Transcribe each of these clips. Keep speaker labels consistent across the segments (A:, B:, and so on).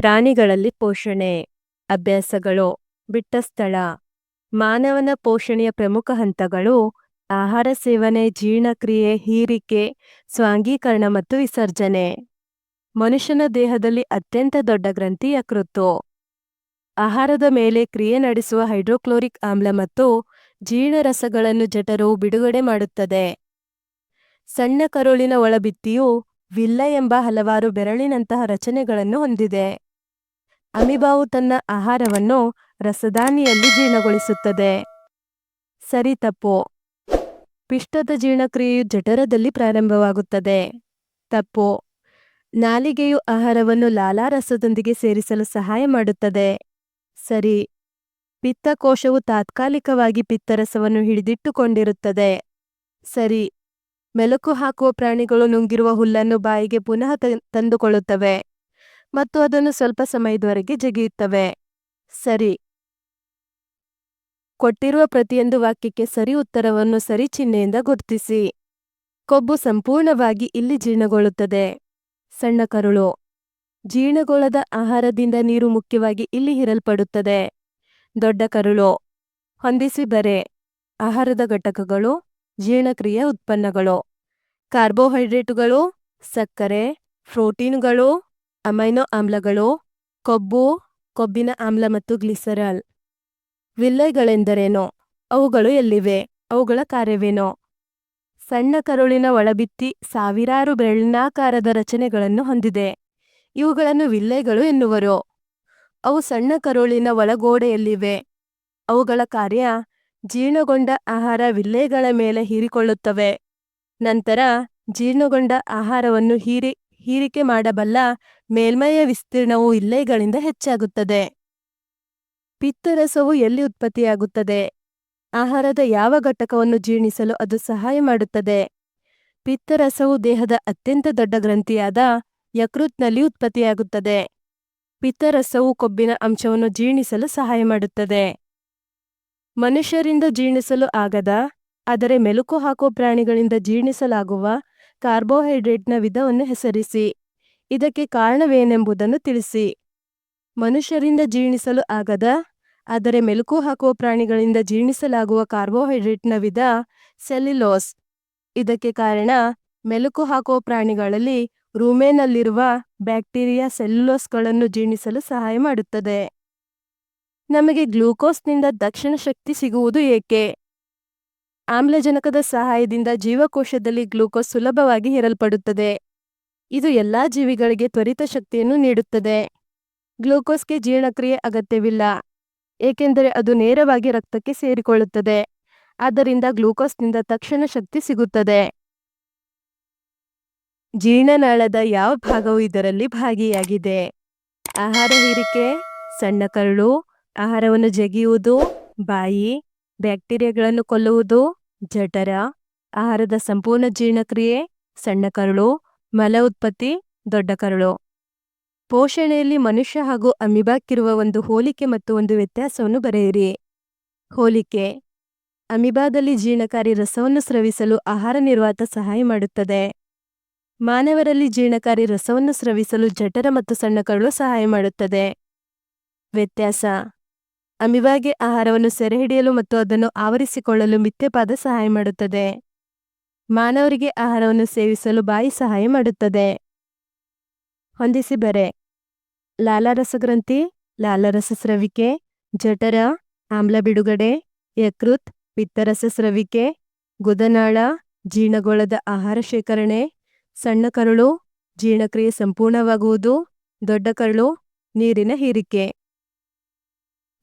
A: ಪ್ರಾಣಿಗಳಲ್ಲಿ ಪೋಷಣೆ, ಅಭ್ಯಾಸಗಳು ಬಿಟ್ಟ ಸ್ಥಳ ಮಾನವನ ಪೋಷಣೆಯ ಪ್ರಮುಖ ಹಂತಗಳು, ಆಹಾರ ಸೇವನೆ, ಜೀರ್ಣಕ್ರಿಯೆ, ಹೀರಿಕೆ, ಸ್ವಾಂಗೀಕರಣ ಮತ್ತು ವಿಸರ್ಜನೆ. ಮನುಷ್ಯನ ದೇಹದಲ್ಲಿ ಅತ್ಯಂತ ದೊಡ್ಡ ಗ್ರಂಥಿ ಯಕೃತ್ತು ಆಹಾರದ ಮೇಲೆ ಕ್ರಿಯೆ ನಡೆಸುವ ಹೈಡ್ರೋಕ್ಲೋರಿಕ್ ಆಮ್ಲ ಮತ್ತು ಜೀರ್ಣರಸಗಳನ್ನು ಜಠರವು ಬಿಡುಗಡೆ ಮಾಡುತ್ತದೆ. ಸಣ್ಣ ಕರುಳಿನ ಒಳಬಿತ್ತಿಯು ವಿಲ್ಲ ಎಂಬ ಹಲವಾರು ಬೆರಳಿನಂತಹ ರಚನೆಗಳನ್ನು ಹೊಂದಿದೆ. ಅಮಿಬಾವು ತನ್ನ ಆಹಾರವನ್ನು ರಸದಾನಿಯಲ್ಲಿ ಜೀರ್ಣಗೊಳಿಸುತ್ತದೆ. ಸರಿ ತಪ್ಪು. ಪಿಷ್ಟದ ಜೀರ್ಣಕ್ರಿಯೆಯು ಜಠರದಲ್ಲಿ ಪ್ರಾರಂಭವಾಗುತ್ತದೆ. ತಪ್ಪು. ನಾಲಿಗೆಯು ಆಹಾರವನ್ನು ಲಾಲಾರಸದೊಂದಿಗೆ ಸೇರಿಸಲು ಸಹಾಯ ಮಾಡುತ್ತದೆ. ಸರಿ. ಪಿತ್ತಕೋಶವು ತಾತ್ಕಾಲಿಕವಾಗಿ ಪಿತ್ತರಸವನ್ನು ಹಿಡಿದಿಟ್ಟುಕೊಂಡಿರುತ್ತದೆ. ಸರಿ. ಮೆಲುಕು ಹಾಕುವ ಪ್ರಾಣಿಗಳು ನುಂಗಿರುವ ಹುಲ್ಲನ್ನು ಬಾಯಿಗೆ ಪುನಃ ತಂದುಕೊಳ್ಳುತ್ತವೆ. ಮತ್ತು ಅದನ್ನು ಸ್ವಲ್ಪ ಸಮಯದವರೆಗೆ ಜಗಿಯುತ್ತವೆ. ಸರಿ. ಕೊಟ್ಟಿರುವ ಪ್ರತಿಯೊಂದು ವಾಕ್ಯಕ್ಕೆ ಸರಿ ಉತ್ತರವನ್ನು ಸರಿ ಚಿಹ್ನೆಯಿಂದ ಗುರುತಿಸಿ. ಕೊಬ್ಬು ಸಂಪೂರ್ಣವಾಗಿ ಇಲ್ಲಿ ಜೀರ್ಣಗೊಳ್ಳುತ್ತದೆ. ಸಣ್ಣ ಕರುಳು. ಜೀರ್ಣಗೊಳ್ಳದ ಆಹಾರದಿಂದ ನೀರು ಮುಖ್ಯವಾಗಿ ಇಲ್ಲಿ ಹಿರಲ್ಪಡುತ್ತದೆ. ದೊಡ್ಡ ಕರುಳು. ಹೊಂದಿಸಿ ಬರೆ. ಆಹಾರದ ಘಟಕಗಳು, ಜೀರ್ಣಕ್ರಿಯೆ ಉತ್ಪನ್ನಗಳು. ಕಾರ್ಬೋಹೈಡ್ರೇಟುಗಳು, ಸಕ್ಕರೆ, ಪ್ರೋಟೀನುಗಳು ಅಮೈನೋ ಆಮ್ಲಗಳು, ಕೊಬ್ಬು, ಕೊಬ್ಬಿನ ಆಮ್ಲ ಮತ್ತು ಗ್ಲಿಸರಾಲ್. ವಿಲ್ಲೈಗಳೆಂದರೇನು? ಅವುಗಳು ಎಲ್ಲಿವೆ? ಅವುಗಳ ಕಾರ್ಯವೇನೋ? ಸಣ್ಣ ಕರುಳಿನ ಒಳಬಿತ್ತಿ ಸಾವಿರಾರು ಬೆರಳಿನಾಕಾರದ ರಚನೆಗಳನ್ನು ಹೊಂದಿದೆ. ಇವುಗಳನ್ನು ವಿಲ್ಲೈಗಳು ಎನ್ನುವರು. ಅವು ಸಣ್ಣ ಕರುಳಿನ ಒಳಗೋಡೆಯಲ್ಲಿವೆ. ಅವುಗಳ ಕಾರ್ಯ ಜೀರ್ಣಗೊಂಡ ಆಹಾರ ವಿಲ್ಲೆಗಳ ಮೇಲೆ ಹೀರಿಕೊಳ್ಳುತ್ತವೆ. ನಂತರ ಜೀರ್ಣಗೊಂಡ ಆಹಾರವನ್ನು ಹೀರಿ ಹೀರಿಕೆ ಮಾಡಬಲ್ಲ ಮೇಲ್ಮೈಯ ವಿಸ್ತೀರ್ಣವು ಇಲ್ಲೆಗಳಿಂದ ಹೆಚ್ಚಾಗುತ್ತದೆ. ಪಿತ್ತರಸವು ಎಲ್ಲಿ ಉತ್ಪತ್ತಿಯಾಗುತ್ತದೆ? ಆಹಾರದ ಯಾವ ಘಟಕವನ್ನು ಜೀರ್ಣಿಸಲು ಅದು ಸಹಾಯ ಮಾಡುತ್ತದೆ? ಪಿತ್ತರಸವು ದೇಹದ ಅತ್ಯಂತ ದೊಡ್ಡ ಗ್ರಂಥಿಯಾದ ಯಕೃತ್ನಲ್ಲಿ ಉತ್ಪತ್ತಿಯಾಗುತ್ತದೆ. ಪಿತ್ತರಸವು ಕೊಬ್ಬಿನ ಅಂಶವನ್ನು ಜೀರ್ಣಿಸಲು ಸಹಾಯ ಮಾಡುತ್ತದೆ. ಮನುಷ್ಯರಿಂದ ಜೀರ್ಣಿಸಲು ಆಗದ, ಆದರೆ ಮೆಲುಕು ಹಾಕುವ ಪ್ರಾಣಿಗಳಿಂದ ಜೀರ್ಣಿಸಲಾಗುವ ಕಾರ್ಬೋಹೈಡ್ರೇಟ್ನ ವಿಧವನ್ನು ಹೆಸರಿಸಿ. ಇದಕ್ಕೆ ಕಾರಣವೇನೆಂಬುದನ್ನು ತಿಳಿಸಿ. ಮನುಷ್ಯರಿಂದ ಜೀರ್ಣಿಸಲು ಆಗದ, ಆದರೆ ಮೆಲುಕು ಹಾಕುವ ಪ್ರಾಣಿಗಳಿಂದ ಜೀರ್ಣಿಸಲಾಗುವ ಕಾರ್ಬೋಹೈಡ್ರೇಟ್ನ ವಿಧ ಸೆಲ್ಯುಲೋಸ್. ಇದಕ್ಕೆ ಕಾರಣ, ಮೆಲುಕು ಹಾಕುವ ಪ್ರಾಣಿಗಳಲ್ಲಿ ರೂಮೇನಲ್ಲಿರುವ ಬ್ಯಾಕ್ಟೀರಿಯಾ ಸೆಲ್ಯುಲೋಸ್ಗಳನ್ನು ಜೀರ್ಣಿಸಲು ಸಹಾಯ ಮಾಡುತ್ತದೆ. ನಮಗೆ ಗ್ಲೂಕೋಸ್ನಿಂದ ದಕ್ಷಿಣ ಶಕ್ತಿ ಸಿಗುವುದು ಏಕೆ? ಆಮ್ಲಜನಕದ ಸಹಾಯದಿಂದ ಜೀವಕೋಶದಲ್ಲಿ ಗ್ಲೂಕೋಸ್ ಸುಲಭವಾಗಿ ಹೇರಲ್ಪಡುತ್ತದೆ. ಇದು ಎಲ್ಲಾ ಜೀವಿಗಳಿಗೆ ತ್ವರಿತ ಶಕ್ತಿಯನ್ನು ನೀಡುತ್ತದೆ. ಗ್ಲೂಕೋಸ್ಗೆ ಜೀರ್ಣಕ್ರಿಯೆ ಅಗತ್ಯವಿಲ್ಲ, ಏಕೆಂದರೆ ಅದು ನೇರವಾಗಿ ರಕ್ತಕ್ಕೆ ಸೇರಿಕೊಳ್ಳುತ್ತದೆ. ಆದ್ದರಿಂದ ಗ್ಲೂಕೋಸ್ನಿಂದ ತಕ್ಷಣ ಶಕ್ತಿ ಸಿಗುತ್ತದೆ. ಜೀರ್ಣನಾಳದ ಯಾವ ಭಾಗವು ಇದರಲ್ಲಿ ಭಾಗಿಯಾಗಿದೆ? ಆಹಾರ ಹೀರಿಕೆ, ಸಣ್ಣ ಕರುಳು, ಆಹಾರವನ್ನು ಜಗಿಯುವುದು, ಬಾಯಿ ಬ್ಯಾಕ್ಟೀರಿಯಾಗಳನ್ನು ಕೊಲ್ಲುವುದು, ಜಠರ, ಆಹಾರದ ಸಂಪೂರ್ಣ ಜೀರ್ಣಕ್ರಿಯೆ, ಸಣ್ಣ ಕರುಳು, ಮಲ ಉತ್ಪತ್ತಿ, ದೊಡ್ಡ ಕರುಳು. ಪೋಷಣೆಯಲ್ಲಿ ಮನುಷ್ಯ ಹಾಗೂ ಅಮಿಬಾಕ್ಕಿರುವ ಒಂದು ಹೋಲಿಕೆ ಮತ್ತು ಒಂದು ವ್ಯತ್ಯಾಸವನ್ನು ಬರೆಯಿರಿ. ಹೋಲಿಕೆ. ಅಮಿಬಾದಲ್ಲಿ ಜೀರ್ಣಕಾರಿ ರಸವನ್ನು ಸ್ರವಿಸಲು ಆಹಾರ ನಿರ್ವಾತ ಸಹಾಯ ಮಾಡುತ್ತದೆ. ಮಾನವರಲ್ಲಿ ಜೀರ್ಣಕಾರಿ ರಸವನ್ನು ಸ್ರವಿಸಲು ಜಠರ ಮತ್ತು ಸಣ್ಣ ಕರುಳು ಸಹಾಯ ಮಾಡುತ್ತದೆ. ವ್ಯತ್ಯಾಸ. ಅಮಿಬಾಗೆ ಆಹಾರವನ್ನು ಸೆರೆಹಿಡಿಯಲು ಮತ್ತು ಅದನ್ನು ಆವರಿಸಿಕೊಳ್ಳಲು ಮಿಥ್ಯಪಾದ ಸಹಾಯ ಮಾಡುತ್ತದೆ. ಮಾನವರಿಗೆ ಆಹಾರವನ್ನು ಸೇವಿಸಲು ಬಾಯಿ ಸಹಾಯ ಮಾಡುತ್ತದೆ. ಹೊಂದಿಸಿ ಬರೆ. ಲಾಲಾರಸಗ್ರಂಥಿ ಲಾಲಾರಸ ಸ್ರವಿಕೆ ಜಠರ, ಆಮ್ಲ ಬಿಡುಗಡೆ, ಯಕೃತ್ ಪಿತ್ತರಸ ಸ್ರವಿಕೆ ಗುದನಾಳ, ಜೀರ್ಣಗೋಳದ ಆಹಾರ ಶೇಖರಣೆ, ಸಣ್ಣ ಕರುಳು, ಜೀರ್ಣಕ್ರಿಯೆ ಸಂಪೂರ್ಣವಾಗುವುದು, ದೊಡ್ಡ ಕರುಳು, ನೀರಿನ ಹೀರಿಕೆ.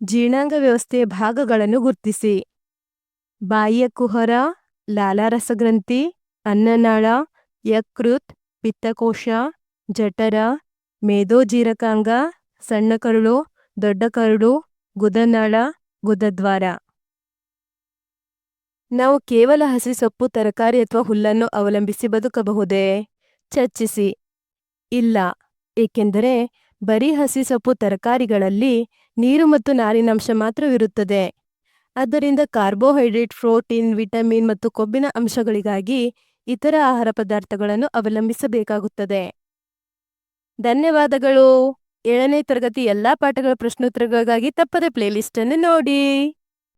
A: ಜೀರ್ಣಾಂಗ ವ್ಯವಸ್ಥೆಯ ಭಾಗಗಳನ್ನು ಗುರ್ತಿಸಿ. ಬಾಯಿಯ ಕುಹರ, ಲಾಲಾರಸಗ್ರಂಥಿ, ಅನ್ನನಾಳ, ಯಕೃತ್, ಪಿತ್ತಕೋಶ, ಜಠರ ಮೇದೋಜೀರಕಾಂಗ ಸಣ್ಣ ಕರುಳು, ದೊಡ್ಡ ಕರುಳು, ಗುದನಾಳ, ಗುದದ್ವಾರ. ನಾವು ಕೇವಲ ಹಸಿ ಸೊಪ್ಪು, ತರಕಾರಿ ಅಥವಾ ಹುಲ್ಲನ್ನು ಅವಲಂಬಿಸಿ ಬದುಕಬಹುದೇ? ಚರ್ಚಿಸಿ. ಇಲ್ಲ. ಏಕೆಂದರೆ ಬರೀ ಹಸಿ ಸೊಪ್ಪು ತರಕಾರಿಗಳಲ್ಲಿ ನೀರು ಮತ್ತು ನಾರಿನಾಂಶ ಮಾತ್ರವಿರುತ್ತದೆ. ಆದ್ದರಿಂದ ಕಾರ್ಬೋಹೈಡ್ರೇಟ್, ಪ್ರೋಟೀನ್, ವಿಟಮಿನ್ ಮತ್ತು ಕೊಬ್ಬಿನ ಅಂಶಗಳಿಗಾಗಿ ಇತರ ಆಹಾರ ಪದಾರ್ಥಗಳನ್ನು ಅವಲಂಬಿಸಬೇಕಾಗುತ್ತದೆ. ಧನ್ಯವಾದಗಳು. ಏಳನೇ ತರಗತಿ ಎಲ್ಲಾ ಪಾಠಗಳ ಪ್ರಶ್ನೋತ್ತರಗಳಿಗಾಗಿ ತಪ್ಪದೆ ಪ್ಲೇಲಿಸ್ಟನ್ನು ನೋಡಿ.